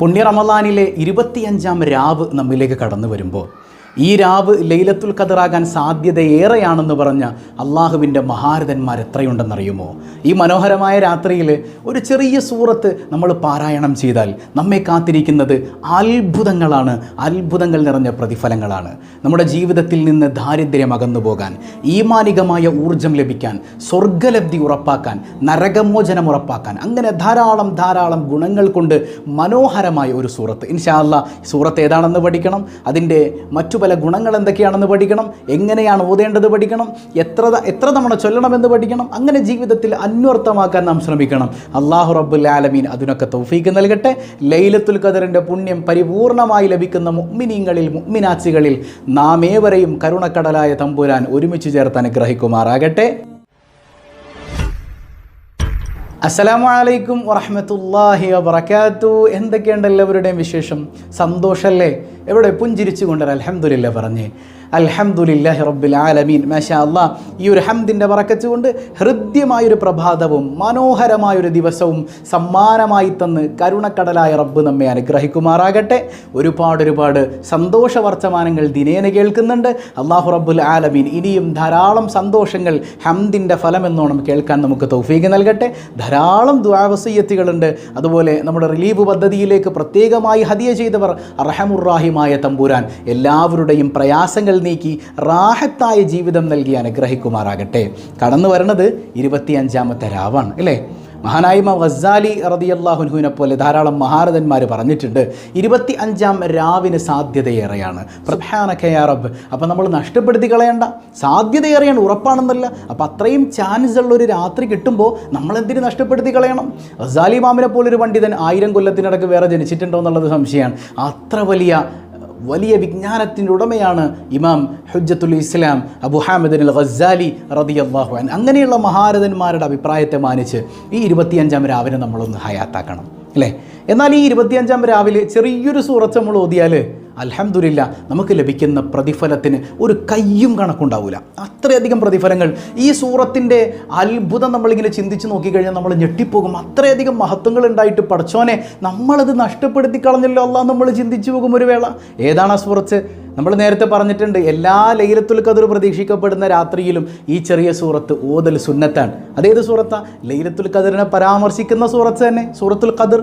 പുണ്യ റമദാനിലെ ഇരുപത്തിയഞ്ചാം രാവ് നമ്മിലേക്ക് കടന്നു വരുമ്പോൾ ഈ രാവ് ലൈലത്തുൽ ഖദറാകാൻ സാധ്യതയേറെയാണെന്ന് പറഞ്ഞ അള്ളാഹുവിന്റെ മഹാരഥന്മാർ എത്രയുണ്ടെന്നറിയുമോ? ഈ മനോഹരമായ രാത്രിയിൽ ഒരു ചെറിയ സൂറത്ത് നമ്മൾ പാരായണം ചെയ്താൽ നമ്മെ കാത്തിരിക്കുന്നത് അത്ഭുതങ്ങളാണ് അത്ഭുതങ്ങൾ നിറഞ്ഞ പ്രതിഫലങ്ങളാണ്. നമ്മുടെ ജീവിതത്തിൽ നിന്ന് ദാരിദ്ര്യം അകന്നു പോകാൻ ഈമാനികമായ ഊർജം ലഭിക്കാൻ സ്വർഗലബ്ധി ഉറപ്പാക്കാൻ നരകമോചനം ഉറപ്പാക്കാൻ അങ്ങനെ ധാരാളം ധാരാളം ഗുണങ്ങൾ കൊണ്ട് മനോഹരമായ ഒരു സൂറത്ത്. ഇൻഷാല്ല സൂറത്ത് ഏതാണെന്ന് പഠിക്കണം? അതിന്റെ മറ്റു പല ഗുണങ്ങൾ എന്തൊക്കെയാണെന്ന് പഠിക്കണം? എങ്ങനെയാണ് ഓതേണ്ടത് പഠിക്കണം? എത്ര എത്ര തവണ ചൊല്ലണമെന്ന് പഠിക്കണം? അങ്ങനെ ജീവിതത്തിൽ അന്വർത്ഥമാക്കാൻ നാം ശ്രമിക്കണം. അള്ളാഹു റബ്ബുൽ ആലമീൻ അതിനൊക്കെ തൗഫീക്ക് നൽകട്ടെ. ലൈലത്തുൽ ഖദറിന്റെ പുണ്യം പരിപൂർണമായി ലഭിക്കുന്ന മുഅ്മിനീങ്ങളിൽ മുഅ്മിനാച്ചികളിൽ നാം ഏവരെയും കരുണക്കടലായ തമ്പുരാൻ ഒരുമിച്ച് ചേർത്ത് അനുഗ്രഹിക്കുമാറാകട്ടെ. അസ്സലാമു അലൈക്കും വറഹ്മത്തുള്ളാഹി വബറകാത്തു. എന്തൊക്കെയുണ്ട് എല്ലാവരുടെയും വിശേഷം? സന്തോഷല്ലേ? എവിടെ പുഞ്ചിരിച്ചു കൊണ്ടൊരു അൽഹംദുലില്ല പറഞ്ഞേ അൽഹംദുലില്ലാഹി റബ്ബിൽ ആലമീൻ. മാഷാ അല്ലാ ഈ ഒരു ഹംദിന്റെ വറക്കച്ചുകൊണ്ട് ഹൃദ്യമായൊരു പ്രഭാതവും മനോഹരമായൊരു ദിവസവും സമ്മാനമായി തന്ന് കരുണക്കടലായ റബ്ബ് നമ്മെ അനുഗ്രഹിക്കുമാറാകട്ടെ. ഒരുപാട് ഒരുപാട് സന്തോഷ വർത്തമാനങ്ങൾ ദിനേന കേൾക്കുന്നുണ്ട്. അള്ളാഹു റബ്ബുൽ ആലമീൻ ഇനിയും ധാരാളം സന്തോഷങ്ങൾ ഹംദിന്റെ ഫലമെന്നോണം കേൾക്കാൻ നമുക്ക് തൗഫീഖ് നൽകട്ടെ. ധാരാളം ദ്വാവസയ്യത്തുകളുണ്ട് അതുപോലെ നമ്മുടെ റിലീഫ് പദ്ധതിയിലേക്ക് പ്രത്യേകമായി ഹതിയ ചെയ്തവർ അർഹമുറാഹിമായ തമ്പുരാൻ. എല്ലാവരുടെയും പ്രയാസങ്ങൾ നീക്കി റാഹത്തായ ജീവിതം നൽകി അനുഗ്രഹിക്കുമാറാകട്ടെ. കടന്നു വരുന്നത് ഇരുപത്തിയഞ്ചാമത്തെ രാവാണ് അല്ലേ? മഹാനായിമ വസ്സാലി ഗസാലി റതിയല്ലാഹുൻഹുവിനെ പോലെ ധാരാളം മഹാരഥന്മാർ പറഞ്ഞിട്ടുണ്ട് ഇരുപത്തി അഞ്ചാം രാവിന് സാധ്യതയേറെയാണ്. പ്രധാനക്കയാറബ് അപ്പോൾ അപ്പം നമ്മൾ നഷ്ടപ്പെടുത്തി കളയണ്ട. സാധ്യതയേറെയാണ് ഉറപ്പാണെന്നല്ല. അപ്പോൾ അത്രയും ചാൻസ് ഉള്ള ഒരു രാത്രി കിട്ടുമ്പോൾ നമ്മളെന്തിനു നഷ്ടപ്പെടുത്തി കളയണം? വസാലി മാമിനെ പോലൊരു പണ്ഡിതൻ ആയിരം കൊല്ലത്തിനിടക്ക് വേറെ ജനിച്ചിട്ടുണ്ടോ എന്നുള്ളത് സംശയമാണ്. അത്ര വലിയ വലിയ വിജ്ഞാനത്തിന്റെ ഉടമയാണ് ഇമാം ഹുജ്ജത്തുൽ ഇസ്ലാം അബു ഹാമിദ് അൽ ഗസാലി റതി അൻ അങ്ങനെയുള്ള മഹാരഥന്മാരുടെ അഭിപ്രായത്തെ മാനിച്ച് ഈ ഇരുപത്തിയഞ്ചാം രാവിലെ നമ്മളൊന്ന് ഹയാത്താക്കണം അല്ലേ? എന്നാൽ ഈ ഇരുപത്തിയഞ്ചാം രാവിലെ ചെറിയൊരു സൂറത്ത് നമ്മൾ ഓതിയാൽ അൽഹംദുലില്ല നമുക്ക് ലഭിക്കുന്ന പ്രതിഫലത്തിന് ഒരു കയ്യും കണക്കുണ്ടാവില്ല അത്രയധികം പ്രതിഫലങ്ങൾ. ഈ സൂറത്തിന്റെ അത്ഭുതം നമ്മളിങ്ങനെ ചിന്തിച്ച് നോക്കിക്കഴിഞ്ഞാൽ നമ്മൾ ഞെട്ടിപ്പോകും. അത്രയധികം മഹത്വങ്ങൾ ഉണ്ടായിട്ട് പഠിച്ചോനെ നമ്മളത് നഷ്ടപ്പെടുത്തി കളഞ്ഞല്ലോ അല്ല നമ്മൾ ചിന്തിച്ചു പോകും ഒരു വേള. ഏതാണ് ആ സൂറത്ത്? നമ്മൾ നേരത്തെ പറഞ്ഞിട്ടുണ്ട് എല്ലാ ലൈലത്തുൽ കതിർ പ്രതീക്ഷിക്കപ്പെടുന്ന രാത്രിയിലും ഈ ചെറിയ സൂറത്ത് ഓതൽ സുന്നത്താണ്. അതേത് സൂറത്താണ് ലൈലത്തുൽ കതിറിനെ പരാമർശിക്കുന്ന സൂറത്ത് തന്നെ സൂറത്തുൽ ഖദർ.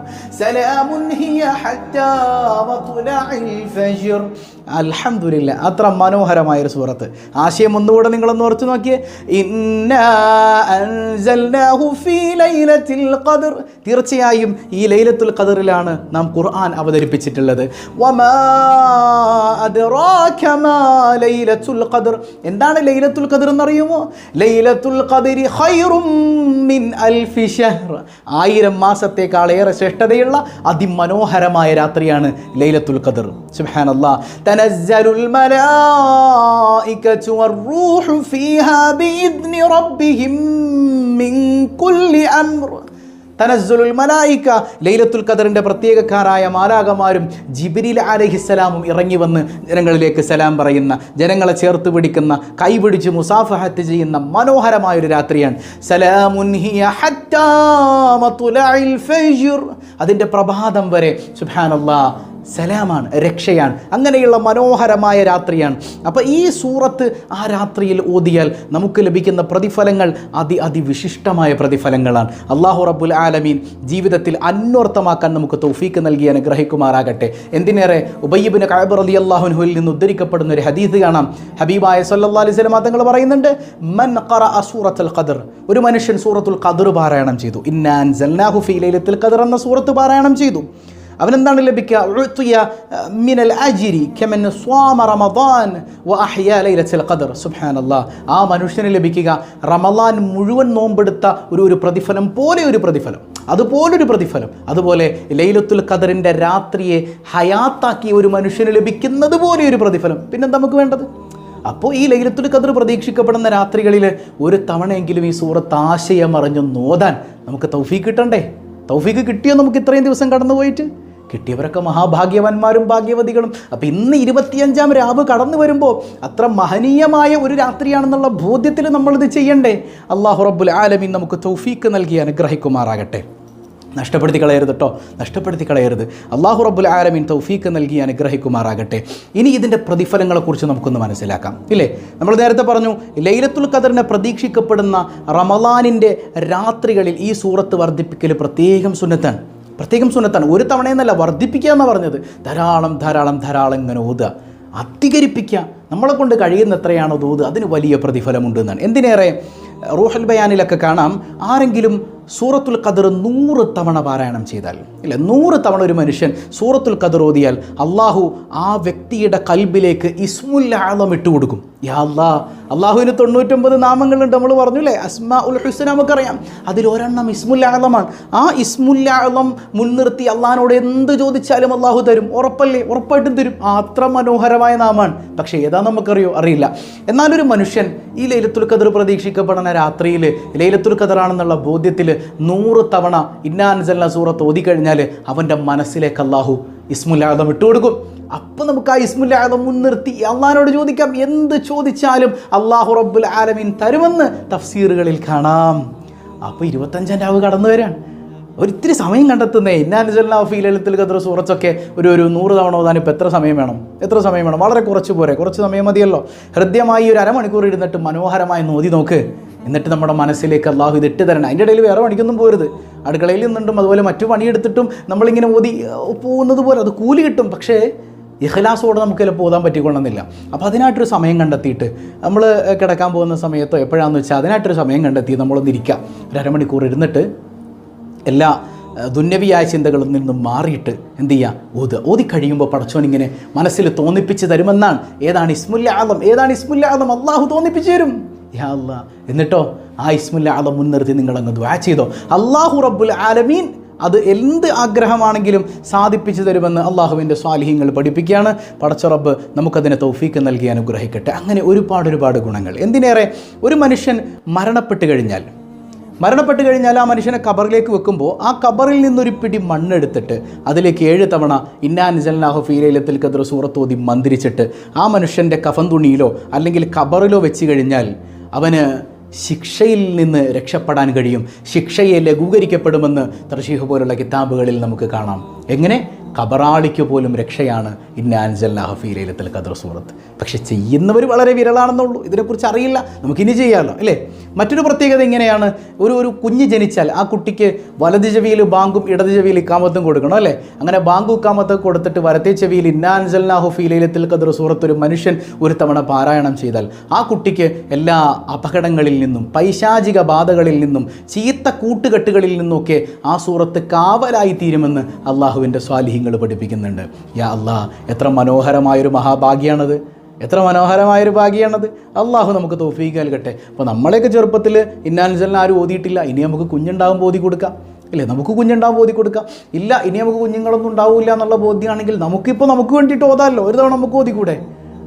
سلام هي حتى مطلع الفجر. അൽഹംദുലില്ല അത്ര മനോഹരമായൊരു സൂറത്ത്. ആശയം ഒന്നുകൂടെ നിങ്ങളൊന്ന് ഓർത്ത് നോക്കിയേ. തീർച്ചയായും ഈ ലൈലത്തുൽ ഖദറിലാണ് നാം ഖുർആൻ അവതരിപ്പിച്ചിട്ടുള്ളത്. എന്താണ് ലൈലത്തുൽ ഖദർ എന്നറിയുമോ? ലൈലത്തുൽ ഖദരി മിൻ ആയിരം മാസത്തേക്കാളേറെ ശ്രേഷ്ഠതയുള്ള അതിമനോഹരമായ രാത്രിയാണ് ലൈലത്തുൽ ഖദർ. സുബ്ഹാനല്ലാഹ് تنزل الملائكة والروح فيها بإذن ربهم من كل أمر തനസ്സുലുൽ മലായിക്ക ലൈലത്തുൽ ഖദറിൻ്റെ പ്രത്യേകക്കാരായ മാലാകമാരും ജിബിരിൽ അലഹിസ്സലാമും ഇറങ്ങി വന്ന് ജനങ്ങളിലേക്ക് സലാം പറയുന്ന ജനങ്ങളെ ചേർത്ത് പിടിക്കുന്ന കൈപിടിച്ച് മുസാഫഹത്ത് ചെയ്യുന്ന മനോഹരമായൊരു രാത്രിയാണ് സലാമുൻ ഹിയ ഹത്താ മത്ലഇൽ ഫജ്ർ അതിൻ്റെ പ്രഭാതം വരെ സുബ്ഹാനല്ലാ സലാമാണ് രക്ഷയാണ് അങ്ങനെയുള്ള മനോഹരമായ രാത്രിയാണ്. അപ്പോൾ ഈ സൂറത്ത് ആ രാത്രിയിൽ ഓതിയാൽ നമുക്ക് ലഭിക്കുന്ന പ്രതിഫലങ്ങൾ അതി അതിവിശിഷ്ടമായ പ്രതിഫലങ്ങളാണ്. അള്ളാഹു റബ്ബുൽ ആലമീൻ ജീവിതത്തിൽ അന്വർത്ഥമാക്കാൻ നമുക്ക് തൗഫീക്ക് നൽകി അനുഗ്രഹിക്കുമാറാകട്ടെ. എന്തിനേറെ? ഉബയ്യബിന് കഅബ് അലി അള്ളാഹുനുഹിൽ നിന്ന് ഉദ്ധരിക്കപ്പെടുന്ന ഒരു ഹദീദ് കാണാം. ഹബീബായ സല്ലല്ലാഹു അലൈഹി വസല്ലം തങ്ങൾ പറയുന്നുണ്ട് മൻ ഖറ സൂറത്തുൽ ഖദർ. ഒരു മനുഷ്യൻ സൂറത്തുൽ ഖദർ പാരായണം ചെയ്തു. ഇന്നാൻ സൽനാഹു ഫീ ലൈലത്തുൽ ഖദർ എന്ന സൂറത്ത് പാരായണം ചെയ്തു. അവനെന്താണ് ലഭിക്കുക? മിനൽ അജിരി റമദാൻ വ ആ മനുഷ്യന് ലഭിക്കുക റമദാൻ മുഴുവൻ നോമ്പെടുത്ത ഒരു ഒരു പ്രതിഫലം പോലെ ഒരു പ്രതിഫലം. അതുപോലൊരു പ്രതിഫലം. അതുപോലെ ലൈലത്തുൽ ഖദറിന്റെ രാത്രിയെ ഹയാത്താക്കിയ ഒരു മനുഷ്യന് ലഭിക്കുന്നത് പോലെ ഒരു പ്രതിഫലം. പിന്നെന്താ നമുക്ക് വേണ്ടത്? അപ്പോൾ ഈ ലൈലത്തുൽ ഖദർ പ്രതീക്ഷിക്കപ്പെടുന്ന രാത്രികളിൽ ഒരു തവണയെങ്കിലും ഈ സൂറത്ത് ആശയം അറിഞ്ഞു നോതാൻ നമുക്ക് തൗഫീക്ക് കിട്ടണ്ടേ? തൗഫീക്ക് കിട്ടിയോ നമുക്ക് ഇത്രയും ദിവസം കടന്നു പോയിട്ട് കിട്ടിയവരൊക്കെ മഹാഭാഗ്യവാന്മാരും ഭാഗ്യവതികളും. അപ്പം ഇന്ന് ഇരുപത്തിയഞ്ചാം രാവ് കടന്നു വരുമ്പോൾ അത്ര മഹനീയമായ ഒരു രാത്രിയാണെന്നുള്ള ബോധ്യത്തിൽ നമ്മളിത് ചെയ്യണ്ടേ? അള്ളാഹു റബ്ബുൽ ആലമീൻ നമുക്ക് തൗഫീക്ക് നൽകി അനുഗ്രഹിക്കുമാറാകട്ടെ. നഷ്ടപ്പെടുത്തി കളയരുത് കേട്ടോ നഷ്ടപ്പെടുത്തി കളയരുത്. അള്ളാഹു റബ്ബുൽ ആലമീൻ തൗഫീക്ക് നൽകി അനുഗ്രഹിക്കുമാറാകട്ടെ. ഇനി ഇതിന്റെ പ്രതിഫലങ്ങളെക്കുറിച്ച് നമുക്കൊന്ന് മനസ്സിലാക്കാം. ഇല്ലേ? നമ്മൾ നേരത്തെ പറഞ്ഞു ലൈലത്തുൽ ഖദറിനെ പ്രതീക്ഷിക്കപ്പെടുന്ന റമലാനിന്റെ രാത്രികളിൽ ഈ സൂറത്ത് വർദ്ധിപ്പിക്കൽ പ്രത്യേകം സുന്നത്താണ്. പ്രത്യേകം സുന്നത്താണ്. ഒരു തവണയെന്നല്ല വർദ്ധിപ്പിക്കുക എന്നാണ് പറഞ്ഞത്. ധാരാളം ധാരാളം ധാരാളം ഇങ്ങനെ ഓതുക. അധികരിപ്പിക്കുക. നമ്മളെ കൊണ്ട് കഴിയുന്ന എത്രയാണോ തോത് അതിന് വലിയ പ്രതിഫലമുണ്ട് എന്നാണ് എന്തിനേറെ? റൂഹൽ ബയാനിലൊക്കെ കാണാം ആരെങ്കിലും സൂറത്തുൽ ഖദർ നൂറ് തവണ പാരായണം ചെയ്താൽ ഇല്ല? നൂറ് തവണ ഒരു മനുഷ്യൻ സൂറത്തുൽ ഖദർ ഓതിയാൽ അള്ളാഹു ആ വ്യക്തിയുടെ കൽബിലേക്ക് ഇസ്മുൽ ഇട്ട് ഇട്ടുകൊടുക്കും യാ അല്ലാ അള്ളാഹുവിന് തൊണ്ണൂറ്റൊമ്പത് നാമങ്ങളുണ്ട് നമ്മൾ പറഞ്ഞു അല്ലേ അസ്മാ ഉൽ ഹുസൻ നമുക്കറിയാം അതിലൊരെണ്ണം ഇസ്മുൽ ആ ഇസ്മുൽ മുൻനിർത്തി അള്ളാഹിനോട് എന്ത് ചോദിച്ചാലും അള്ളാഹു തരും. ഉറപ്പല്ലേ? ഉറപ്പായിട്ടും തരും. ആ അത്ര മനോഹരമായ നാമാണ്. പക്ഷേ ഏതാ നമുക്കറിയോ? അറിയില്ല. എന്നാലൊരു മനുഷ്യൻ ഈ ലൈലത്തുൽ ഖദർ പ്രതീക്ഷിക്കപ്പെടുന്ന രാത്രിയിൽ ലൈലത്തുൽ ഖദറാണെന്നുള്ള ബോധ്യത്തിൽ നൂറ് തവണ ഇന്നാൻസല്ല സൂറത്ത് ഓതിക്കഴിഞ്ഞാൽ അവന്റെ മനസ്സിലേക്ക് അള്ളാഹു ഇസ്മുല്ലാദം ഇട്ടുകൊടുക്കും അപ്പം നമുക്ക് ആ ഇസ്മുല്ലാദം മുൻനിർത്തി അള്ളഹാനോട് ചോദിക്കാം എന്ത് ചോദിച്ചാലും അള്ളാഹു റബ്ബുൽ ആലമീൻ തരുമെന്ന് തഫ്സീറുകളിൽ കാണാം. അപ്പോൾ ഇരുപത്തഞ്ചാം രാവ് കടന്നു വരാൻ ഒരിത്തിരി സമയം കണ്ടെത്തുന്നേ. ഇന്നാനുസല്ല ഫീലത്തിൽ കത്ര സൂറച്ചൊക്കെ ഒരു ഒരു നൂറ് തവണ ഓതാൻ ഇപ്പോൾ എത്ര സമയം വേണം? എത്ര സമയം വേണം? വളരെ കുറച്ച് പോരെ. കുറച്ച് സമയം മതിയല്ലോ. ഹൃദ്യമായി ഒരു അരമണിക്കൂർ ഇരുന്നിട്ട് മനോഹരമായി നോതി നോക്ക്. എന്നിട്ട് നമ്മുടെ മനസ്സിലേക്ക് അള്ളാഹു ഇത് ഇട്ട് തരണം. അതിന്റെ ഇടയിൽ വേറെ പണിക്കൊന്നും പോരുത്. അടുക്കളയിൽ നിന്നിട്ടും അതുപോലെ മറ്റു പണിയെടുത്തിട്ടും നമ്മളിങ്ങനെ ഓതി പോകുന്നത് പോലെ അത് കൂലി കിട്ടും. പക്ഷേ ഇഹ്ലാസോടെ നമുക്ക് ചിലപ്പോൾ ഓതാൻ പറ്റിക്കൊള്ളുന്നില്ല. അപ്പോൾ അതിനായിട്ടൊരു സമയം കണ്ടെത്തിയിട്ട് നമ്മൾ കിടക്കാൻ പോകുന്ന സമയത്തോ എപ്പോഴാണെന്ന് വെച്ചാൽ അതിനായിട്ടൊരു സമയം കണ്ടെത്തി നമ്മളൊന്നിരിക്കുക ഒരു അരമണിക്കൂർ ഇരുന്നിട്ട് എല്ലാ ദുന്നവിയായ ചിന്തകളിൽ നിന്നും മാറിയിട്ട് എന്ത് ചെയ്യുക ഓത്. ഓതി കഴിയുമ്പോൾ പടച്ചോൻ ഇങ്ങനെ മനസ്സിൽ തോന്നിപ്പിച്ച് തരുമെന്നാണ്. ഏതാണ് ഇസ്മുല്ലാദം ഏതാണ് ഇസ്മുല്ലാദം അള്ളാഹു തോന്നിപ്പിച്ച് തരും. യാ എന്നിട്ടോ? ആ ഇസ്മുല്ലാദം മുൻനിർത്തി നിങ്ങളങ്ങ് ദ്വാ ചെയ്തോ. അള്ളാഹു റബ്ബുൽ ആലമീൻ അത് എന്ത് ആഗ്രഹമാണെങ്കിലും സാധിപ്പിച്ചു തരുമെന്ന് അള്ളാഹുവിന്റെ സ്വാലിഹ്യങ്ങൾ പഠിപ്പിക്കുകയാണ്. പടച്ചുറബ് നമുക്കതിനെ തൗഫീക്ക് നൽകി അനുഗ്രഹിക്കട്ടെ. അങ്ങനെ ഒരുപാട് ഒരുപാട് ഗുണങ്ങൾ. എന്തിനേറെ? ഒരു മനുഷ്യൻ മരണപ്പെട്ട് കഴിഞ്ഞാൽ മരണപ്പെട്ട് കഴിഞ്ഞാൽ ആ മനുഷ്യനെ കബറിലേക്ക് വെക്കുമ്പോൾ ആ കബറിൽ നിന്നൊരു പിടി മണ്ണെടുത്തിട്ട് അതിലേക്ക് ഏഴ് തവണ ഇന്നാൻജലാഹു ഫീലയിലത്തിൽ കദ്ര സൂറത്തോതി മന്ത്രിച്ചിട്ട് ആ മനുഷ്യന്റെ കഫൻ തുണിയിലോ അല്ലെങ്കിൽ കബറിലോ വെച്ച് കഴിഞ്ഞാൽ അവന് ശിക്ഷയിൽ നിന്ന് രക്ഷപ്പെടാൻ കഴിയും. ശിക്ഷയെ ലഘൂകരിക്കപ്പെടുമെന്ന് തൃശീഹ് പോലുള്ള കിതാബുകളിൽ നമുക്ക് കാണാം. എങ്ങനെ? കബറാളിക്ക് പോലും രക്ഷയാണ് ഇന്ന അൻസല്ലാഹ ഫീലയിലത്തിൽ കദർ സൂറത്ത്. പക്ഷെ ചെയ്യുന്നവർ വളരെ വിരളാണെന്നുള്ളൂ. ഇതിനെക്കുറിച്ച് അറിയില്ല. നമുക്കിനി ചെയ്യാമല്ലോ അല്ലേ? മറ്റൊരു പ്രത്യേകത ഇങ്ങനെയാണ്. ഒരു ഒരു കുഞ്ഞ് ജനിച്ചാൽ ആ കുട്ടിക്ക് വലത് ചെവിയിൽ ബാങ്കും ഇടത് ചെവിയിൽ ഇക്കാമത്തും കൊടുക്കണം അല്ലേ? അങ്ങനെ ബാങ്കും ഇക്കാമത്തും കൊടുത്തിട്ട് വലത്തെ ചെവിയിൽ ഇന്നാൻസല്ലാഹു ഫീലയിലത്തിൽ കദർ സൂറത്ത് ഒരു മനുഷ്യൻ ഒരു തവണ പാരായണം ചെയ്താൽ ആ കുട്ടിക്ക് എല്ലാ അപകടങ്ങളിൽ നിന്നും പൈശാചിക ബാധകളിൽ നിന്നും ചീത്ത കൂട്ടുകെട്ടുകളിൽ നിന്നൊക്കെ ആ സൂറത്ത് കാവലായി തീരുമെന്ന് അള്ളാഹുവിന്റെ സ്വാലിഹ്യങ്ങൾ പഠിപ്പിക്കുന്നുണ്ട്. യാ അള്ളാ എത്ര മനോഹരമായൊരു മഹാഭാഗ്യാണത്. എത്ര മനോഹരമായൊരു ഭാഗ്യമാണത് അള്ളാഹു നമുക്ക് തോഫീക്ക് നൽകട്ടെ. അപ്പോൾ നമ്മളെയൊക്കെ ചെറുപ്പത്തിൽ ഇന്നാൻസലിന് ആരും ഓതിയിട്ടില്ല. ഇനി നമുക്ക് കുഞ്ഞുണ്ടാകുമ്പോൾ ഓതി കൊടുക്കാം. ഇല്ലേ? നമുക്ക് കുഞ്ഞുണ്ടാകുമ്പോൾ ഓതി കൊടുക്കാം. ഇല്ല ഇനി നമുക്ക് കുഞ്ഞുങ്ങളൊന്നും ഉണ്ടാവില്ല എന്നുള്ള ബോധ്യമാണെങ്കിൽ നമുക്കിപ്പോൾ നമുക്ക് വേണ്ടിയിട്ട് ഓതാമല്ലോ. ഒരു തവണ നമുക്ക് ഓതിക്കൂടെ?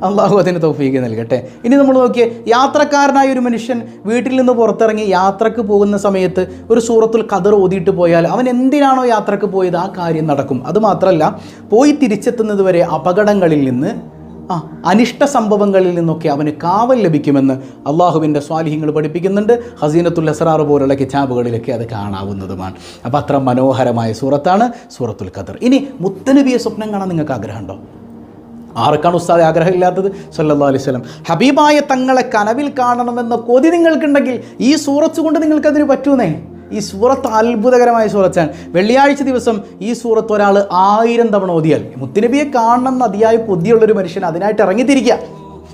അള്ളാഹു അതിന് തൗഫീക്ക് നൽകട്ടെ. ഇനി നമ്മൾ നോക്കിയേ യാത്രക്കാരനായ ഒരു മനുഷ്യൻ വീട്ടിൽ നിന്ന് പുറത്തിറങ്ങി യാത്രയ്ക്ക് പോകുന്ന സമയത്ത് ഒരു സൂറത്തുൽ ഖദർ ഓതിയിട്ട് പോയാൽ അവൻ എന്തിനാണോ യാത്രയ്ക്ക് പോയത്? ആ കാര്യം നടക്കും. അതുമാത്രമല്ല പോയി തിരിച്ചെത്തുന്നത് വരെ അപകടങ്ങളിൽ നിന്ന് ആ അനിഷ്ട സംഭവങ്ങളിൽ നിന്നൊക്കെ അവന് കാവൽ ലഭിക്കുമെന്ന് അള്ളാഹുവിന്റെ സ്വാലിഹ്യങ്ങൾ പഠിപ്പിക്കുന്നുണ്ട്. ഹസീനത്തുൽ അസറാർ പോലുള്ള കിതാബുകളിലൊക്കെ അത് കാണാവുന്നതുമാണ്. അപ്പോൾ അത്ര മനോഹരമായ സൂറത്താണ് സൂറത്തുൽ ഖദർ. ഇനി മുത്തനബിയെ സ്വപ്നം കാണാൻ നിങ്ങൾക്ക് ആഗ്രഹമുണ്ടോ? ആർക്കാണ് ഉസ്താദ് ആഗ്രഹമില്ലാത്തത്? സല്ലാ അലൈഹി വസല്ലം. ഹബീബായ തങ്ങളെ കനവിൽ കാണണമെന്ന കൊതി നിങ്ങൾക്കുണ്ടെങ്കിൽ ഈ സൂറത്ത് കൊണ്ട് നിങ്ങൾക്കതിന് പറ്റൂന്നേ? ഈ സൂറത്ത് അത്ഭുതകരമായ സൂറത്താണ്. വെള്ളിയാഴ്ച ദിവസം ഈ സൂറത്ത് ഒരാൾ ആയിരം തവണ ഓതിയാൽ. മുത്തുനബിയെ കാണണം എന്ന് അതിയായ കൊതിയുള്ളൊരു മനുഷ്യൻ അതിനായിട്ട് ഇറങ്ങിത്തിരിക്കുക.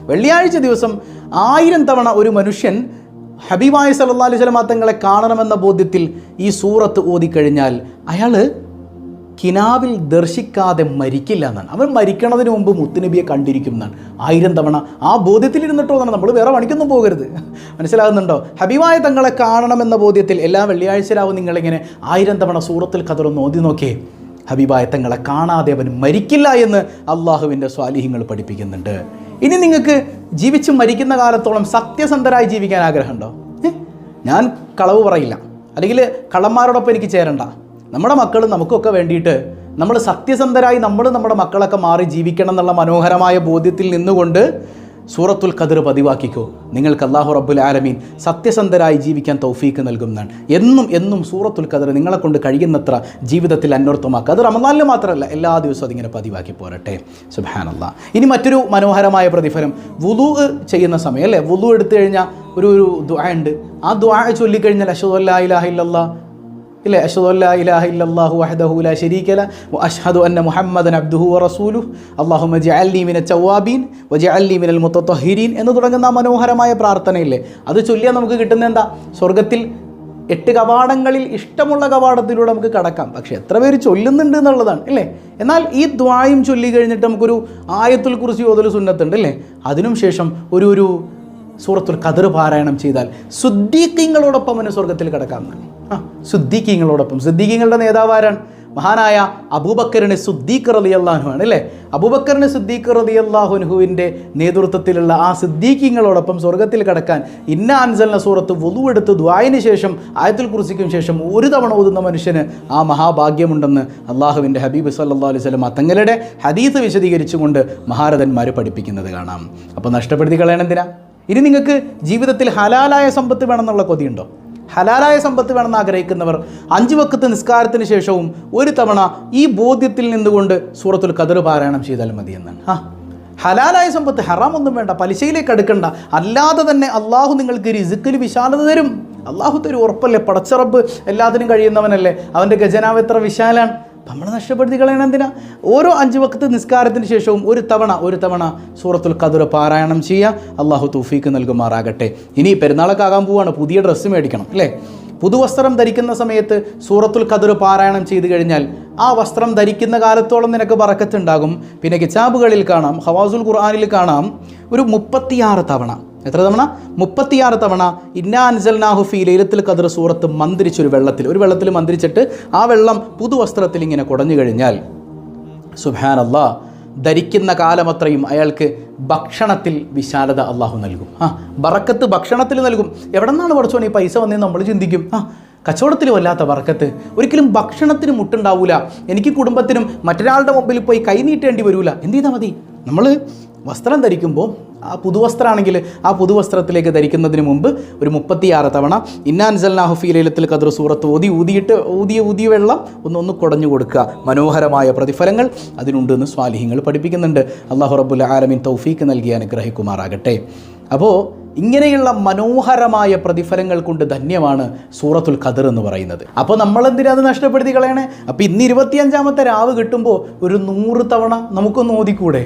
വെള്ളിയാഴ്ച ദിവസം ആയിരം തവണ ഒരു മനുഷ്യൻ ഹബീബായ സല്ലാ അലൈഹി വസല്ലം തങ്ങളെ കാണണമെന്ന ബോധ്യത്തിൽ ഈ സൂറത്ത് ഓതിക്കഴിഞ്ഞാൽ അയാൾ കിനാവിൽ ദർശിക്കാതെ മരിക്കില്ല എന്നാണ്. അവൻ മരിക്കണതിന് മുമ്പ് മുത്തുനബിയെ കണ്ടിരിക്കും എന്നാണ് ആയിരം തവണ ആ ബോധ്യത്തിലിരുന്നിട്ടോ എന്നാണ്. നമ്മൾ വേറെ പണിക്കൊന്നും പോകരുത്. മനസ്സിലാകുന്നുണ്ടോ? ഹബീബായ തങ്ങളെ കാണണമെന്ന ബോധ്യത്തിൽ എല്ലാ വെള്ളിയാഴ്ചയിലാവും നിങ്ങളിങ്ങനെ ആയിരം തവണ സൂറത്തിൽ കതറൊന്ന് ഓതി നോക്കിയേ ഹബീബായ തങ്ങളെ കാണാതെ അവൻ മരിക്കില്ല എന്ന് അള്ളാഹുവിന്റെ സ്വാലിഹ്യങ്ങൾ പഠിപ്പിക്കുന്നുണ്ട്. ഇനി നിങ്ങൾക്ക് ജീവിച്ച് മരിക്കുന്ന കാലത്തോളം സത്യസന്ധരായി ജീവിക്കാൻ ആഗ്രഹമുണ്ടോ? ഞാൻ കളവ് പറയില്ല. അല്ലെങ്കിൽ കള്ളന്മാരോടൊപ്പം എനിക്ക് ചേരണ്ട. നമ്മുടെ മക്കൾ നമുക്കൊക്കെ വേണ്ടിയിട്ട് നമ്മൾ സത്യസന്ധരായി നമ്മൾ നമ്മുടെ മക്കളൊക്കെ മാറി ജീവിക്കണം എന്നുള്ള മനോഹരമായ ബോധ്യത്തിൽ നിന്നുകൊണ്ട് സൂറത്തുൽ ഖദർ പതിവാക്കിക്കോ. നിങ്ങൾക്ക് അള്ളാഹു റബ്ബുൽ ആലമീൻ സത്യസന്ധരായി ജീവിക്കാൻ തൗഫീക്ക് നൽകുന്നതാണ്. എന്നും എന്നും സൂറത്തുൽ ഖദർ നിങ്ങളെ കൊണ്ട് കഴിയുന്നത്ര ജീവിതത്തിൽ അന്വർത്ഥമാക്കുക. അത് റമദാനിൽ മാത്രമല്ല എല്ലാ ദിവസവും അതിങ്ങനെ പതിവാക്കി പോരട്ടെ. സുബാനല്ല ഇനി മറ്റൊരു മനോഹരമായ പ്രതിഫലം. വുളു ചെയ്യുന്ന സമയം അല്ലേ? വുളു എടുത്തു കഴിഞ്ഞാൽ ഒരു ഒരു ദ്വാ ഉണ്ട്. ആ ദ്വാ ചൊല്ലിക്കഴിഞ്ഞാൽ അഷദ് അല്ലാ ഇലാഹ ഇല്ലല്ലാ ഇല്ലേ? അഷ്ഹദു അല്ലാ ഇലാഹ ഇല്ലല്ലാഹു വഹ്ദഹു ലാ വ അഷ്ഹദു അന്ന മുഹമ്മദൻ അബ്ദുഹു റസൂലു ജഅൽനി മിന തവ്വാബീൻ വ ജഅൽനി മിനൽ മുത്തത്വഹിരീൻ എന്ന് തുടങ്ങുന്ന മനോഹരമായ പ്രാർത്ഥനയില്ലേ? അത് ചൊല്ലിയാൽ നമുക്ക് കിട്ടുന്ന എന്താ? സ്വർഗത്തിൽ എട്ട് കവാടങ്ങളിൽ ഇഷ്ടമുള്ള കവാടത്തിലൂടെ നമുക്ക് കടക്കാം. പക്ഷെ എത്ര പേര് ചൊല്ലുന്നുണ്ട് എന്നുള്ളതാണ് അല്ലേ എന്നാൽ ഈ ദ്വായും ചൊല്ലി കഴിഞ്ഞിട്ട് നമുക്കൊരു ആയത്തുൽ കുറിച്ച് ഓതൽ സുന്നത്തുണ്ട് അല്ലേ അതിനും ശേഷം ഒരു ഒരു സൂറത്തുൽ കതിർ പാരായണം ചെയ്താൽ സുദ്ദീഖിങ്ങളോടൊപ്പം അവന് സ്വർഗത്തിൽ കിടക്കാം എന്നാണ്. ആ സുദ്ദീഖിങ്ങളോടൊപ്പം. സുദ്ദീഖിങ്ങളുടെ നേതാവ് ആരാണ്? മഹാനായ അബൂബക്കറിന് സുദ്ദീഖ് റലി അള്ളാഹു ആണ് അല്ലേ? അബൂബക്കറിന് സുദ്ദീഖ് റലി അള്ളാഹുനുഹുവിന്റെ നേതൃത്വത്തിലുള്ള ആ സിദ്ദീഖിങ്ങളോടൊപ്പം സ്വർഗത്തിൽ കടക്കാൻ ഇന്ന അൻസലിന സൂറത്ത് വധുവെടുത്ത് എടുത്ത് ദ്വായന് ശേഷം ആയത്തിൽ കുറിസിക്കും ശേഷം ഒരു തവണ ഓതുന്ന മനുഷ്യന് ആ മഹാഭാഗ്യമുണ്ടെന്ന് അള്ളാഹുവിന്റെ ഹബീബ് സല്ലാ അലൈഹി സ്വലം തങ്ങളുടെ ഹദീസ് വിശദീകരിച്ചുകൊണ്ട് മഹാരഥന്മാർ പഠിപ്പിക്കുന്നത് കാണാം. അപ്പോൾ നഷ്ടപ്പെടുത്തി കളയണെന്തിനാ ഇനി നിങ്ങൾക്ക് ജീവിതത്തിൽ ഹലാലായ സമ്പത്ത് വേണമെന്നുള്ള കൊതിയുണ്ടോ? ഹലാലായ സമ്പത്ത് വേണമെന്ന് ആഗ്രഹിക്കുന്നവർ അഞ്ച് വക്കത്ത് നിസ്കാരത്തിന് ശേഷവും ഒരു തവണ ഈ ബോധ്യത്തിൽ നിന്നുകൊണ്ട് സൂറത്തുൽ കതിർ പാരായണം ചെയ്താൽ മതി എന്നാണ്. ആ ഹലാലായ സമ്പത്ത് ഹറാമൊന്നും വേണ്ട പലിശയിലേക്ക് അടുക്കണ്ട. അല്ലാതെ തന്നെ അള്ളാഹു നിങ്ങൾക്ക് റിസുക്കിൽ വിശാലത തരും. അള്ളാഹു തരും ഉറപ്പല്ലേ? പടച്ചറബ് എല്ലാത്തിനും കഴിയുന്നവനല്ലേ? അവന്റെ ഖജനാവ് എത്ര വിശാലാണ്? നമ്മൾ നഷ്ടപ്പെടുത്തി കളയണം എന്തിനാ? ഓരോ അഞ്ച് വക്കത്ത് നിസ്കാരത്തിന് ശേഷവും ഒരു തവണ ഒരു തവണ സൂറത്തുൽ കതുര പാരായണം ചെയ്യുക. അള്ളാഹു തൂഫീക്ക് നൽകുമാറാകട്ടെ. ഇനി പെരുന്നാളൊക്കെ ആകാൻ പോവാണ്. പുതിയ ഡ്രസ്സ് മേടിക്കണം അല്ലേ? പുതുവസ്ത്രം ധരിക്കുന്ന സമയത്ത് സൂറത്തുൽ ഖദർ പാരായണം ചെയ്തു കഴിഞ്ഞാൽ ആ വസ്ത്രം ധരിക്കുന്ന കാലത്തോളം നിനക്ക് പറക്കത്തുണ്ടാകും പിന്നെ കിതാബുകളിൽ കാണാം ഹവാസുൽ ഖുർആാനിൽ കാണാം. ഒരു മുപ്പത്തിയാറ് തവണ എത്ര തവണ? മുപ്പത്തിയാറ് തവണ. ഇന്നാ അൻസൽനാഹു ഫി ലൈലത്തിൽ കതിർ സൂറത്ത് മന്ത്രിച്ചൊരു വെള്ളത്തിൽ. ഒരു വെള്ളത്തിൽ മന്ത്രിച്ചിട്ട് ആ വെള്ളം പുതുവസ്ത്രത്തിൽ ഇങ്ങനെ കുടഞ്ഞു കഴിഞ്ഞാൽ സുബാനല്ലാ ധരിക്കുന്ന കാലമത്രയും അയാൾക്ക് ഭക്ഷണത്തിൽ വിശാലത അള്ളാഹു നൽകും. ആ ബറക്കത്ത് ഭക്ഷണത്തിൽ നൽകും. എവിടെ നിന്നാണ് കുറച്ചു ഈ പൈസ വന്നതെന്ന് നമ്മൾ ചിന്തിക്കും? ആ കച്ചവടത്തിൽ വല്ലാത്ത വറക്കത്ത് ഒരിക്കലും ഭക്ഷണത്തിന് മുട്ടുണ്ടാവൂല. എനിക്ക് കുടുംബത്തിനും മറ്റൊരാളുടെ മുമ്പിൽ പോയി കൈനീട്ടേണ്ടി വരൂല. എന്ത് ചെയ്താൽ മതി? നമ്മൾ വസ്ത്രം ധരിക്കുമ്പോൾ ആ പുതുവസ്ത്രമാണെങ്കിൽ ആ പുതുവസ്ത്രത്തിലേക്ക് ധരിക്കുന്നതിന് മുമ്പ് ഒരു മുപ്പത്തിയാറ് തവണ ഇന്നാൻസൽനാഹു ഫീലത്തിൽ കതിർ സൂറത്ത് ഊതി ഊതിയിട്ട് ഊതിയ ഊതിയ വെള്ളം ഒന്ന് ഒന്ന് കുടഞ്ഞു കൊടുക്കുക. മനോഹരമായ പ്രതിഫലങ്ങൾ അതിനുണ്ട് എന്ന് സ്വാലിഹ്യങ്ങൾ പഠിപ്പിക്കുന്നുണ്ട്. അള്ളാഹു റബ്ബുൽ ആലമിൻ തൗഫീക്ക് നൽകി അനുഗ്രഹിക്കുമാറാകട്ടെ. അപ്പോൾ ഇങ്ങനെയുള്ള മനോഹരമായ പ്രതിഫലങ്ങൾ കൊണ്ട് ധന്യമാണ് സൂറത്തുൽ ഖദർ എന്ന് പറയുന്നത്. അപ്പോൾ നമ്മൾ എന്തിനാ അത് നഷ്ടപ്പെടുത്തി കളയണേ? അപ്പോൾ ഇന്ന് ഇരുപത്തിയഞ്ചാമത്തെ രാവ് കിട്ടുമ്പോൾ ഒരു നൂറ് തവണ നമുക്കൊന്ന് ഓതിക്കൂടെ?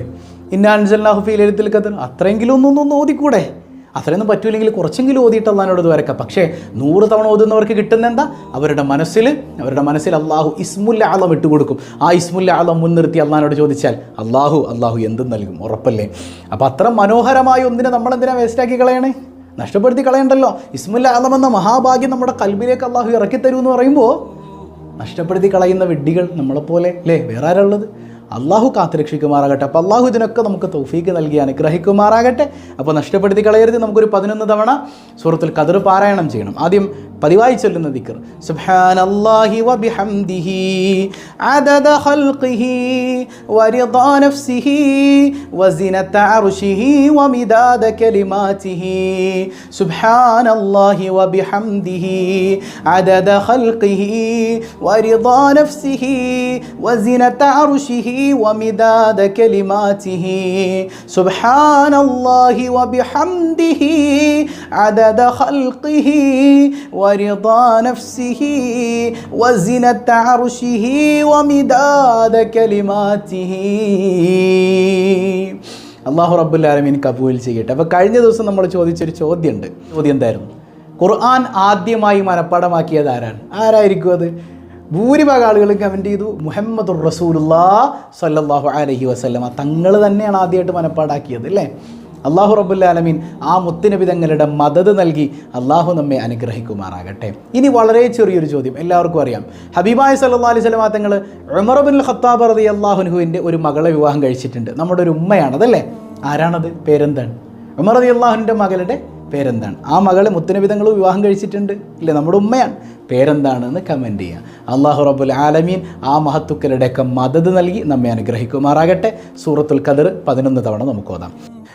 ഇന്ന അൻസല്ലാഹു ഫീലത്തിൽ ഖദർ അത്രയെങ്കിലും ഒന്നൊന്നും ഒന്ന് ഓതിക്കൂടെ? അത്രയൊന്നും പറ്റൂലെങ്കിൽ കുറച്ചെങ്കിലും ഓതിയിട്ട് അള്ളഹാനോട് വരക്കാം പക്ഷേ നൂറ് തവണ ഓതുന്നവർക്ക് കിട്ടുന്ന എന്താ? അവരുടെ മനസ്സിൽ അവരുടെ മനസ്സിൽ അള്ളാഹു ഇസ്മുല്ല ആളം ഇട്ടുകൊടുക്കും ആ ഇസ്മുല്ല ആളം മുൻനിർത്തി അള്ളഹാനോട് ചോദിച്ചാൽ അള്ളാഹു അള്ളാഹു എന്തും നൽകും ഉറപ്പല്ലേ? അപ്പോൾ അത്ര മനോഹരമായ ഒന്നിനെ നമ്മളെന്തിനാ വേസ്റ്റാക്കി കളയണേ? നഷ്ടപ്പെടുത്തി കളയണ്ടല്ലോ. ഇസ്മുല്ല ആലം എന്ന മഹാഭാഗ്യം നമ്മുടെ കൽബിലേക്ക് അള്ളാഹു ഇറക്കി തരൂ എന്ന് പറയുമ്പോൾ നഷ്ടപ്പെടുത്തി കളയുന്ന വിഡ്ഢികൾ നമ്മളെപ്പോലെ അല്ലേ? വേറെ ആരുള്ളത് അള്ളാഹു കാത്തുരക്ഷിക്കുമാറാകട്ടെ അപ്പോൾ അള്ളാഹു ഇതിനൊക്കെ നമുക്ക് തൗഫീക്ക് നൽകി അനുഗ്രഹിക്കുമാറാകട്ടെ. അപ്പോൾ നഷ്ടപ്പെടുത്തി കളയരുത്. നമുക്കൊരു പതിനൊന്ന് തവണ സൂറത്തുൽ കതിർ പാരായണം ചെയ്യണം. ആദ്യം പതിവായി ചൊല്ലുന്ന ദിക്കർ സുബ്ഹാനല്ലാഹി വബിഹംദിഹി അദദ ഖൽഖിഹി വരിദാ നഫ്സിഹി വസിനത അർശിഹി വമിദാദ കലിമാതിഹി സുബ്ഹാനല്ലാഹി വബിഹംദിഹി അദദ ഖൽഖിഹി വരിദാ നഫ്സിഹി വസിനത അർശിഹി ومداد كلماته سبحان الله وبحمده عدد خلقه ورضا نفسه وزنة عرشه ومداد كلماته അള്ളാഹു റബ്ബുല്ലാലമീൻ കബൂൽ ചെയ്യട്ടെ അപ്പോൾ കഴിഞ്ഞ ദിവസം നമ്മൾ ചോദിച്ചൊരു ചോദ്യമുണ്ട് ചോദ്യം എന്തായിരുന്നു ഖുർആൻ ആദ്യമായി മനഃപ്പാടമാക്കിയത് ആരാണ് ആരായിരിക്കും അത് ഭൂരിഭാഗം ആളുകൾ കമൻറ്റ് ചെയ്തു മുഹമ്മദ് റസൂലുല്ലാ സല്ലല്ലാഹു അലൈഹി വസല്ലമ തങ്ങൾ തന്നെയാണ് ആദ്യമായിട്ട് മനപ്പാടാക്കിയത് അല്ലേ അള്ളാഹു റബുല്ലാലമീൻ ആ മുത്തുനബി തങ്ങളുടെ മദത് നൽകി അള്ളാഹു നമ്മെ അനുഗ്രഹിക്കുമാറാകട്ടെ. ഇനി വളരെ ചെറിയൊരു ചോദ്യം എല്ലാവർക്കും അറിയാം. ഹബീബായ് സല്ലാ അലൈഹി സ്വലമാ തങ്ങൾ ഉമറബിൻ ഖത്താബ് റതി അള്ളാഹുനുഹുവിന്റെ ഒരു മകളെ വിവാഹം കഴിച്ചിട്ടുണ്ട്. നമ്മുടെ ഒരു ഉമ്മയാണ് അതല്ലേ ആരാണത്? പേരെന്താണ്? ഉമർ റതി അള്ളാഹുവിന്റെ മകളുടെ പേരെന്താണ്? ആ മകളെ മുത്തുനബി വിവാഹം കഴിച്ചിട്ടുണ്ട്. ഇല്ലേ? നമ്മുടെ ഉമ്മയാണ്. പേരെന്താണെന്ന് കമന്റ് ചെയ്യുക അള്ളാഹു റബ്ബുൽ ആലമീൻ ആ മഹത്തുക്കളുടെയൊക്കെ മദത് നൽകി നമ്മെ അനുഗ്രഹിക്കുമാറാകട്ടെ. സൂറത്തുൽ ഖദർ പതിനൊന്ന് തവണ നമുക്ക് ഓതാം.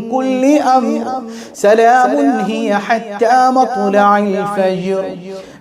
كل أمر. سلام هي حتى مطلع الفجر.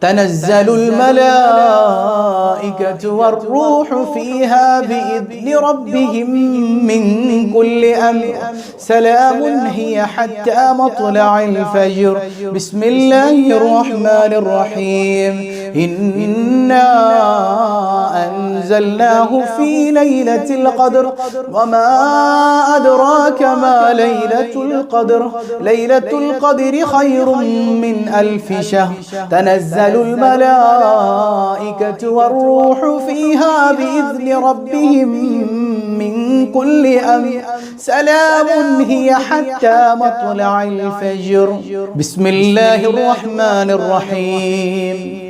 تنزل الملائكة والروح فيها بإذن ربهم من كل أمر. سلام هي حتى مطلع الفجر. بسم الله الرحمن الرحيم. إنا أنزلناه في ليلة القدر وما أدراك ما ليلة القدر. ليلة القدر خير من ألف شهر. تنزل الملائكة والروح فيها بإذن ربهم من كل أمر. سلام هي حتى مطلع الفجر. بسم الله الرحمن الرحيم.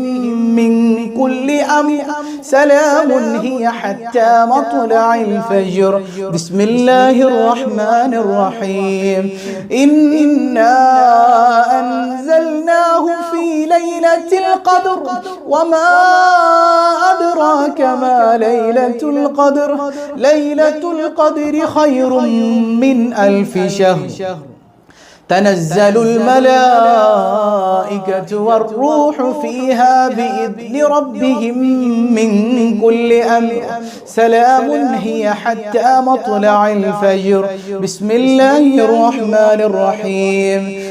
من كل أمر. سلام هي حتى مطلع الفجر. بسم الله الرحمن الرحيم. إنا أنزلناه في ليلة القدر. وما أدراك ما ليلة القدر. ليلة القدر خير من ألف شهر. تنزل الملائكة والروح فيها بإذن ربهم من كل أمر. سلام هي حتى مطلع الفجر. بسم الله الرحمن الرحيم.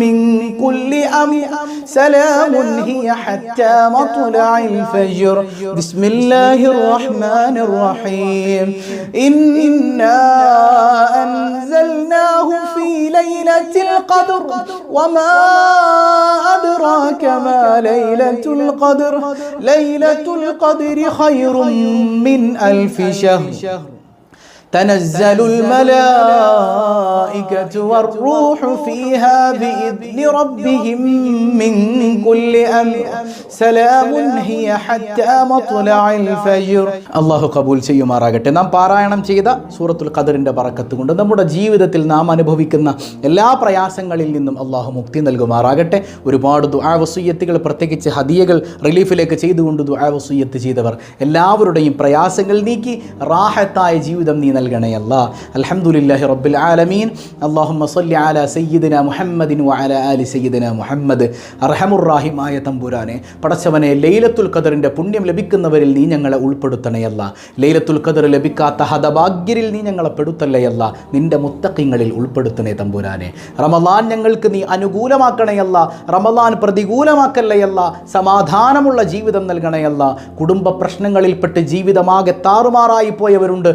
من كل أمر. سلام هي حتى مطلع الفجر. بسم الله الرحمن الرحيم. إنا أنزلناه في ليلة القدر. وما أدراك ما ليلة القدر. ليلة القدر خير من ألف شهر. تنزل الملائكة والروح فيها بإذن ربهم من كل أمر سلام هي حتى مطلع الفجر അള്ളാഹു കബൂൽ ചെയ്യുമാറാകട്ടെ നാം പാരായണം ചെയ്ത സൂറത്തുൽ ഖദറിൻ്റെ പറക്കത്ത് കൊണ്ട് നമ്മുടെ ജീവിതത്തിൽ നാം അനുഭവിക്കുന്ന എല്ലാ പ്രയാസങ്ങളിൽ നിന്നും അള്ളാഹു മുക്തി നൽകുമാറാകട്ടെ ഒരുപാട് ദുആവസൂയത്തുകൾ പ്രത്യേകിച്ച് ഹദിയകൾ റിലീഫിലേക്ക് ചെയ്തുകൊണ്ട് ദുആവസൂയത്ത് ചെയ്തവർ എല്ലാവരുടെയും പ്രയാസങ്ങൾ നീക്കി റാഹത്തായ ജീവിതം നീ നൽകണേ അലഹമുല്ലാഹി റബ്ബിൽ ആലമീൻ. അല്ലാഹുമ്മ സല്ലി അലാ സയ്യിദിന മുഹമ്മദിൻ വഅല ആലി സയ്യിദിന മുഹമ്മദ്. അർഹമുറാഹിമായ തമ്പുരാനെ പടച്ചവനെ ലൈലത്തുൽ ഖദറിന്റെ പുണ്യം ലഭിക്കുന്നവരിൽ നീ ഞങ്ങളെ ഉൾപ്പെടുത്തണയല്ല ലൈലത്തുൽ ഖദർ ലഭിക്കാത്ത ഹതഭാഗ്യരിൽ നീ ഞങ്ങളെ പെടുത്തല്ലയല്ല നിന്റെ മുത്തക്കിങ്ങളിൽ ഉൾപ്പെടുത്തണേ തമ്പുരാനെ. റമലാൻ ഞങ്ങൾക്ക് നീ അനുകൂലമാക്കണയല്ല റമലാൻ പ്രതികൂലമാക്കല്ലയല്ല സമാധാനമുള്ള ജീവിതം നൽകണയല്ല കുടുംബ പ്രശ്നങ്ങളിൽപ്പെട്ട് ജീവിതമാകെ താറുമാറായി പോയവരുണ്ട്.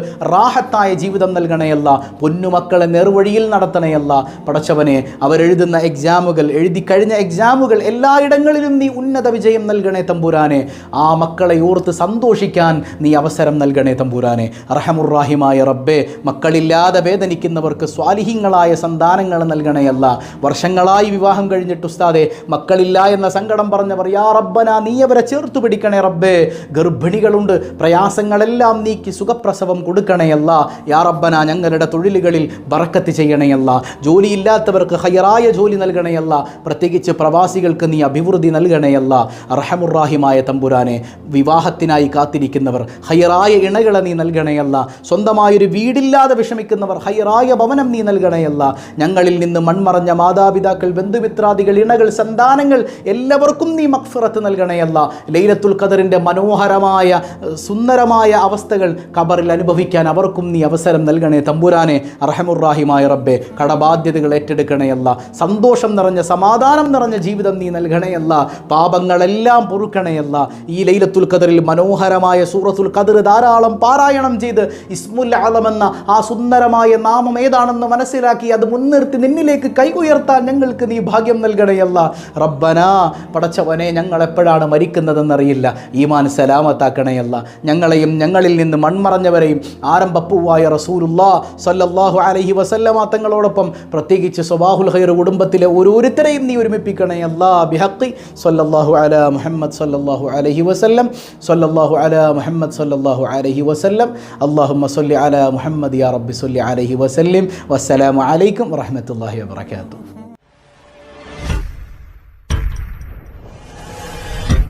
റാഹത്തായ ജീവിതം നൽകണയല്ല. പൊന്നുമക്കളെ നേർവഴിയിൽ നടത്തണയല്ല. പടച്ചവനെ അവരെഴുതുന്ന എക്സാമുകൾ എഴുതി കഴിഞ്ഞ എക്സാമുകൾ എല്ലായിടങ്ങളിലും നീ ഉന്നത വിജയം നൽകണേ തമ്പുരാനെ. ആ മക്കളെ ഓർത്ത് സന്തോഷിക്കാൻ നീ അവസരം നൽകണേ തമ്പുരാനെ. റഹമുറാഹിമായ റബ്ബേ മക്കളില്ലാതെ വേദനിക്കുന്നവർക്ക് സ്വാലിഹ്യങ്ങളായ സന്താനങ്ങൾ നൽകണയല്ല. വർഷങ്ങളായി വിവാഹം കഴിഞ്ഞിട്ട് ഉസ്താദെ മക്കളില്ല എന്ന സങ്കടം പറഞ്ഞവർ യാ റബ്ബന നീ അവരെ ചേർത്ത് പിടിക്കണേ റബ്ബേ. ഗർഭിണികളുണ്ട് പ്രയാസങ്ങളെല്ലാം നീക്കി സുഖപ്രസവം കൊടുക്കണയല്ല. യാ റബ്ബന ഞങ്ങളുടെ തൊഴിലുകളിൽ ബറക്കത്ത് ചെയ്യണയല്ല ജോലിയില്ലാത്തവർക്ക് ഹയറായ ജോലി നൽകണയല്ല പ്രത്യേകിച്ച് പ്രവാസികൾക്ക് നീ അഭിവൃദ്ധി നൽകണയല്ല റഹമുറാഹിമായ തമ്പുരാനെ വിവാഹത്തിനായി കാത്തിരിക്കുന്നവർ ഹയറായ ഇണകളെ നീ നൽകണയല്ല സ്വന്തമായൊരു വീടില്ലാതെ വിഷമിക്കുന്നവർ ഹയറായ ഭവനം നീ നൽകണയല്ല ഞങ്ങളിൽ നിന്ന് മൺമറഞ്ഞ മാതാപിതാക്കൾ ബന്ധുമിത്രാദികൾ ഇണകൾ സന്താനങ്ങൾ എല്ലാവർക്കും നീ മക്ഫിറത്ത് നൽകണയല്ല ലൈലത്തുൽ ഖദറിന്റെ മനോഹരമായ സുന്ദരമായ അവസ്ഥകൾ ഖബറിൽ അനുഭവിക്കാൻ അവർക്കും നീ അവസരം നൽകണേ തമ്പുരാനെ അറഹമുറാഹിമായ റബ്ബെ. കടബാധ്യതകൾ ഏറ്റെടുക്കണേയല്ല സന്തോഷം നിറഞ്ഞ സമാധാനം നിറഞ്ഞ ജീവിതം നീ നൽകണേയല്ല പാപങ്ങളെല്ലാം പൊറുക്കണേയല്ല ഈ ലൈലത്തുൽ ഖദറിൽ മനോഹരമായ സൂറത്തുൽ ഖദർ ധാരാളം പാരായണം ചെയ്ത് ഇസ്മുൽ ആലം എന്ന ആ സുന്ദരമായ നാമം ഏതാണെന്ന് മനസ്സിലാക്കി അത് മുൻനിർത്തി നിന്നിലേക്ക് കൈ ഉയർത്താൻ ഞങ്ങൾക്ക് നീ ഭാഗ്യം നൽകണേയല്ല റബ്ബനാ പടച്ചവനെ ഞങ്ങൾ എപ്പോഴാണ് മരിക്കുന്നതെന്നറിയില്ല. ഈമാൻ സലാമത്താക്കണേയല്ല ഞങ്ങളെയും ഞങ്ങളിൽ നിന്ന് മൺമറഞ്ഞവരെയും ആരംഭപ്പൂവായ റസൂലുല്ലാ സല്ലല്ലാഹു അലൈഹി വസല്ലമ തങ്ങളോടൊപ്പം പ്രത്യേകിച്ച് സ്വബാഹുൽ ഖൈർ കുടുംബത്തിലെ ഓരോരുത്തരെയും നീ ഒരുമിപ്പിക്കണേ അല്ലാ ബിഹഖി സല്ലല്ലാഹു അലാ മുഹമ്മദ് സല്ലല്ലാഹു അലൈഹി വസല്ലം സല്ലല്ലാഹു അലാ മുഹമ്മദ് സല്ലല്ലാഹു അലൈഹി വസല്ലം. അല്ലാഹുമ്മ സല്ലി അലാ മുഹമ്മദ് യാ റബ്ബി സല്ലി അലൈഹി വസല്ലിം. വസ്സലാമു അലൈക്കും വറഹ്മത്തുള്ളാഹി വബറകാതുഹു.